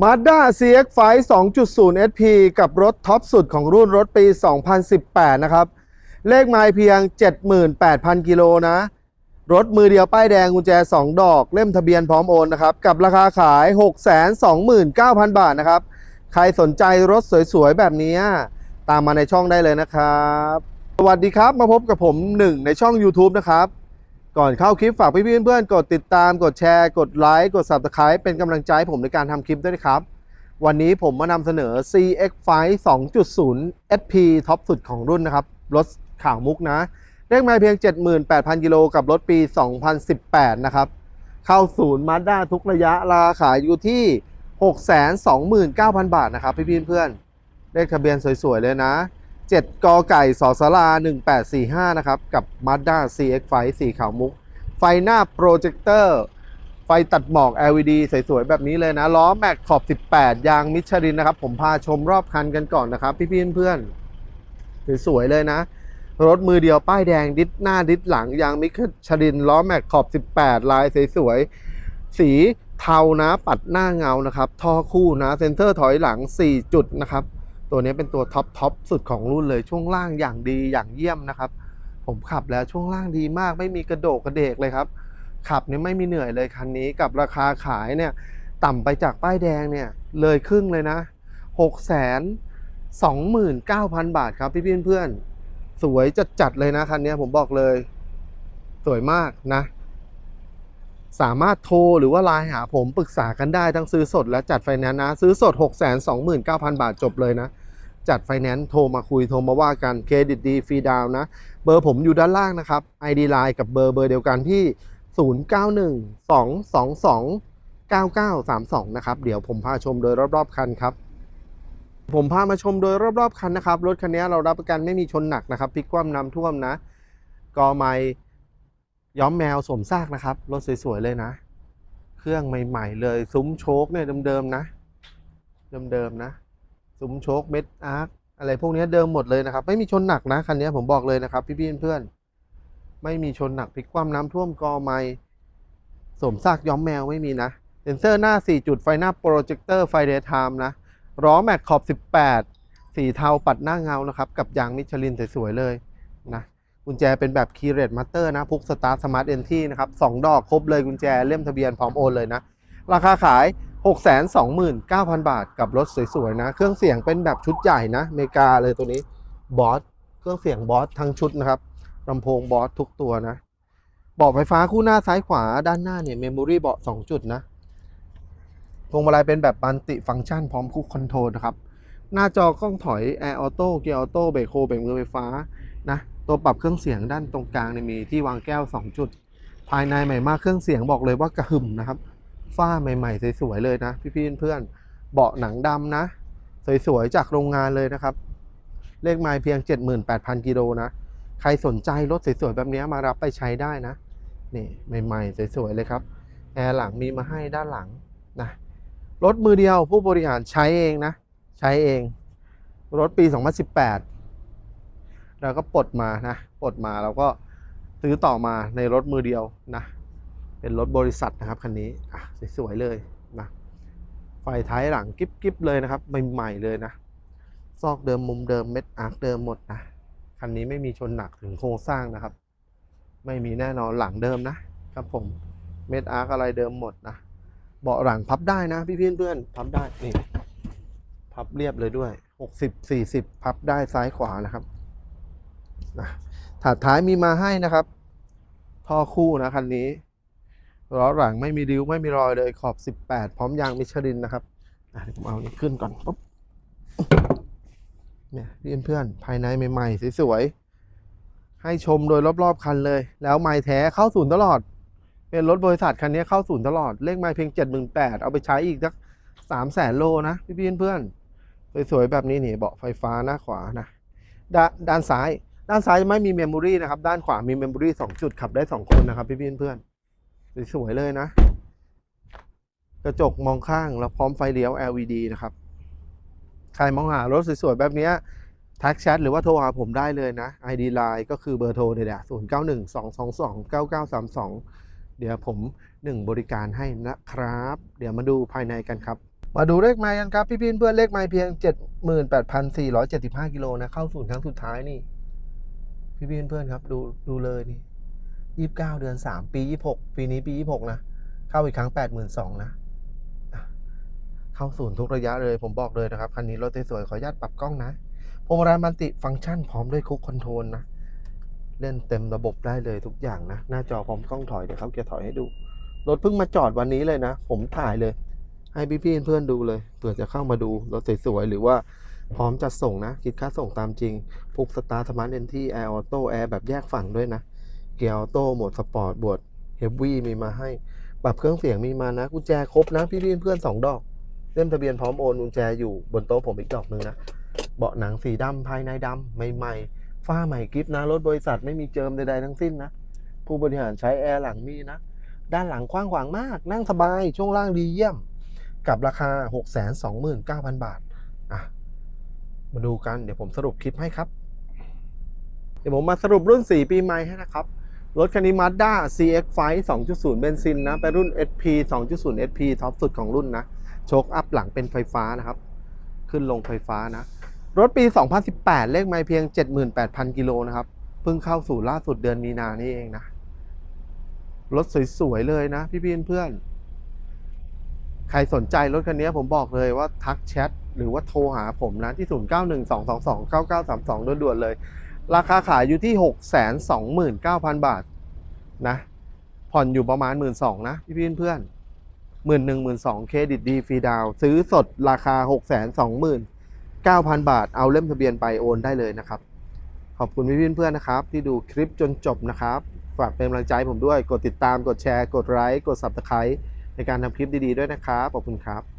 Mazda CX-5 2.0 SP กับรถท็อปสุดของรุ่นรถปี 2018 นะครับ เลขไมล์เพียง 78,000 กิโลนะ รถมือเดียวป้ายแดงกุญแจ 2 ดอก เล่มทะเบียนพร้อมโอนนะครับ กับราคาขาย 629,000 บาทนะครับ ใครสนใจรถสวยๆ แบบนี้ ตามมาในช่องได้เลยนะครับ สวัสดีครับ มาพบกับผมหนึ่งในช่อง YouTube นะครับ ก่อนเข้าคลิปฝากพี่เพื่อนๆกดติดตามกดแชร์ กดไลค์กด Subscribe เป็นกำลังใจให้ผมในการทำคลิปด้วยนะครับ วันนี้ผมมานำเสนอ CX-5 2.0 SP ท็อปสุดของรุ่นนะครับ รถข่าวมุกนะเลขไมล์เพียง 78,000กิโลกับรถปี 2018 นะครับ เข้าศูนย์มาด้าทุกระยะราคายอยู่ที่ 629,000 บาทนะครับพี่เพื่อนๆเลขทะเบียนสวยๆเลยนะ 7กอไก่สอสารา1845 นะครับ กับ Mazda CX-5 สีขาวมุก ไฟหน้าโปรเจคเตอร์ ไฟตัดหมอก LED สวยๆ แบบนี้เลยนะ ล้อแม็กขอบ 18 ยางมิชลินนะครับ ผมพาชมรอบคันกันก่อนนะครับ พี่ๆเพื่อนๆสวยๆเลยนะ รถมือเดียวป้ายแดงดิสหน้าดิสหลัง ยางมิชลิน ล้อแม็กขอบ 18 ลายสวยๆ สีเทานะ ปัดหน้าเงานะครับ ท่อคู่นะ เซ็นเซอร์ถอยหลัง 4 จุดนะครับ ตัวนี้เป็นตัวท็อปท็อปสุดของรุ่นเลยช่วงล่างอย่างดีอย่างเยี่ยมนะครับ ผมขับแล้วช่วงล่างดีมาก ไม่มีกระโดกกระเดกเลยครับ ขับนี่ไม่มีเหนื่อยเลยคันนี้กับราคาขายเนี่ยต่ำไปจากป้ายแดงเนี่ยเลยครึ่งเลยนะหกแสนสองหมื่นเก้าพันบาทครับพี่พี่เพื่อนๆสวยจัดๆเลยนะคันนี้ผมบอกเลย สวยมากนะ สามารถโทรหรือว่าไลน์หาผมปรึกษากันได้ทั้งซื้อสดและจัดไฟแนนซ์นะ ซื้อสด 6 2 9 0 0 0 บาทจบเลยนะ จัดไฟแนนซ์โทรมาคุยโทรมาว่ากันเครดิตดีฟรีดาวนะ เบอร์ผมอยู่ด้านล่างนะครับ ID Line กับเบอร์เบอร์เดียวกันที่ 0912229932 นะครับ เดี๋ยวผมพาชมโดยรอบๆคันครับ ผมพามาชมโดยรอบๆคันนะครับ รถคันนี้เรารับประกันไม่มีชนหนักนะครับพลิกคว่ำน้ำท่วมนะกอไม้ย้อมแมวสวมซากนะครับ รถสวยๆเลยนะ เครื่องใหม่ ๆ เลย ซุ้มโชคเนี่ยเดิมๆนะ เดิมๆนะ ซุ้มโชคเม็ดอาร์คอะไรพวกนี้เดิมหมดเลยนะครับ ไม่มีชนหนักนะคันนี้ผมบอกเลยนะครับ พี่ๆเพื่อนๆไม่มีชนหนักพลิกคว่ำน้ำท่วมกอไม้สมซากย้อมแมวไม่มีนะเซนเซอร์หน้า 4 จุดไฟหน้าโปรเจคเตอร์ไฟเดย์ไทม์นะล้อแม็กขอบ 18 สีเทาปัดหน้าเงานะครับ กับยางมิชลินสวยๆเลยนะกุญแจเป็นแบบคีย์เรตมัตเตอร์นะพุกสตาร์ทสมาร์ทเอนที่นะครับสองดอกครบเลยกุญแจเล่มทะเบียนพร้อมโอนเลยนะ ราคาขาย 629,000 บาทกับรถสวยๆนะ เครื่องเสียงเป็นแบบชุดใหญ่นะเมกาเลยตัวนี้บอสเครื่องเสียงบอสทั้งชุดนะครับลำโพงบอสทุกตัวนะเบาะไฟฟ้าคู่หน้าซ้ายขวาด้านหน้าเนี่ยเมมโมรี่เบาะ2จุดนะพวงมาลัยเป็นแบบบันติฟังก์ชันพร้อมคุกคอนโทรลนะครับ หน้าจอกล้องถอยแอร์ออโต้เกียร์ออโต้เบรกโฮเบรกมือไฟฟ้านะตัวปรับเครื่องเสียงด้านตรงกลางเนี่ยมีที่วางแก้ว 2 จุด ภายในใหม่มากเครื่องเสียงบอกเลยว่ากระหึ่มนะครับ ฝ้าใหม่ๆสวยๆเลยนะพี่ๆเพื่อนเบาะหนังดำนะ สวยๆจากโรงงานเลยนะครับ เลขไมล์เพียง 78,000กิโลนะ ใครสนใจรถสวยๆแบบนี้มารับไปใช้ได้นะ นี่ใหม่ๆสวยๆเลยครับแอร์หลังมีมาให้ด้านหลังนะรถมือเดียวผู้บริหารใช้เองนะ ใช้เอง รถปี 2018 เราก็ปลดมานะปลดมาแล้วก็ซื้อต่อมาในรถมือเดียวนะ เป็นรถบริษัทนะครับคันนี้อะสวยๆเลยนะไฟท้ายหลังกิ๊บๆเลยนะครับใหม่ๆเลยนะ ซอกเดิมมุมเดิมเม็ดอาร์คเดิมหมดนะคันนี้ไม่มีชนหนักถึงโครงสร้างนะครับ ไม่มีแน่นอนหลังเดิมนะครับผมเม็ดอาร์คอะไรเดิมหมดนะเบาะหลังพับได้นะพี่เพื่อนๆพับได้นี่พับเรียบเลยด้วยหกสิบสี่สิบพับได้ซ้ายขวานะครับนะถาดท้ายมีมาให้นะครับ ท่อคู่นะคันนี้ ล้อหลังไม่มีริ้วไม่มีรอยเลยขอบ 18 พร้อมยางมิชลินนะครับอะเดี๋ยวผมเอานี้ขึ้นก่อนปุ๊บเนี่ยเพื่อนเพื่อนๆภายในใหม่ๆสวยๆให้ชมโดยรอบๆคันเลย แล้วไม้แท้เข้าศูนย์ตลอด เป็นรถบริษัทคันนี้เข้าศูนย์ตลอดเลขไม้เพียง 78,000เอาไปใช้อีกสัก3 0 0แสนโลนะพี่พี่เพื่อนๆสวยๆแบบนี้นี่เบาะไฟฟ้าหน้าขวานะด้านด้านซ้าย ด้านซ้ายไม่มีเมมโมรี่นะครับ ด้านขวามีเมมโมรี่2จุดขับได้ 2 คนนะครับพี่พี่เพื่อนๆ สวยๆเลยนะ กระจกมองข้างแล้วพร้อมไฟเลี้ยว LED นะครับ ใครมองหารถสวยๆ แบบนี้ทักแชทหรือว่าโทรหาผมได้เลยนะ ID Line ก็คือเบอร์โทรเนี่ยแหละ0 9 1 2 2 2 9 9 3 2เดี๋ยวผมหนึ่งบริการให้นะครับ เดี๋ยวมาดูภายในกันครับ มาดูเลขไม้กันครับ พี่ๆเพื่อนเลขไม้เพียง 78,475 กิโลนะ เข้าศูนย์ครั้งสุดท้ายนี่ พี่ๆเพื่อนครับ ดูดูเลยนี่ 29เก้าเดือน3ปี26ปีนี้ปี26นะ เข้าอีกครั้ง82,000นะอะเข้าศูนย์ทุกระยะเลยผมบอกเลยนะครับ คันนี้รถสวยๆขออนุญาตปรับกล้องนะพวงมาลัยมัลติฟังก์ชันพร้อมด้วยคุกคอนโทรลนะ เล่นเต็มระบบได้เลยทุกอย่างนะ หน้าจอพร้อมกล้องถอยเดี๋ยวเขาจะถอยให้ดู รถเพิ่งมาจอดวันนี้เลยนะ ผมถ่ายเลย ให้พี่ๆเพื่อนๆดูเลยเผื่อจะเข้ามาดูรถสวยๆหรือว่าพร้อมจัดส่งนะ คิดค่าส่งตามจริงพุกสตาร์ทสมาร์ทเอนที่แอร์ออโต้แอร์แบบแยกฝั่งด้วยนะ เกียร์ออโต้โหมดสปอร์ตบวดเฮฟวี่มีมาให้ ปรับเครื่องเสียงมีมานะกุญแจครบนะพี่ๆเพื่อนสองดอกเล่มทะเบียนพร้อมโอนกุญแจอยู่บนโต๊ะผมอีกดอกหนึงนะเบาะหนังสีดำภายในดำใหม่ๆฝ้าใหม่กริฟนะรถบริษัทไม่มีเจิมใดๆทั้งสิ้นนะผู้บริหารใช้แอร์หลังมีนะด้านหลังกว้างขวางมาก นั่งสบาย ช่วงล่างดีเยี่ยม กับราคา 629,000 บาท อะ มาดูกัน เดี๋ยวผมสรุปคลิปให้ครับ เดี๋ยวผมมาสรุปรุ่น 4 ปีใหม่ให้นะครับ รถคันนี้ Mazda CX-5 2.0 เบนซินนะเป็นรุ่น SP 2.0 SP ท็อปสุดของรุ่นนะ โชคอัพหลังเป็นไฟฟ้านะครับ ขึ้นลงไฟฟ้านะ รถปี 2018 เลขไม่เพียง 78,000 กิโลนะครับ เพิ่งเข้าสู่ล่าสุดเดือนมีนานี่เองนะ รถสวยๆ เลยนะ พี่ๆเพื่อน ใครสนใจรถคันนี้ผมบอกเลยว่าทักแชทหรือว่าโทรหาผมนะที่ 0912229932ด่วนๆเลย ราคาขายอยู่ที่ 629,000 บาทนะ ผ่อนอยู่ประมาณ 1 2ื่นนะพี่ๆเพื่อนหมื่นหนึ่งหมื่นสองเครดิตดีฟรีดาว ซื้อสดราคา 6 2 0 0 0 9,000 บาท เอาเล่มทะเบียนไปโอนได้เลยนะครับ ขอบคุณพี่ๆเพื่อนนะครับ ที่ดูคลิปจนจบนะครับ ฝากเป็นกำลังใจผมด้วย กดติดตาม กดแชร์ กดไลค์ กด Subscribe ในการทำคลิปดีๆด้วยนะครับ ขอบคุณครับ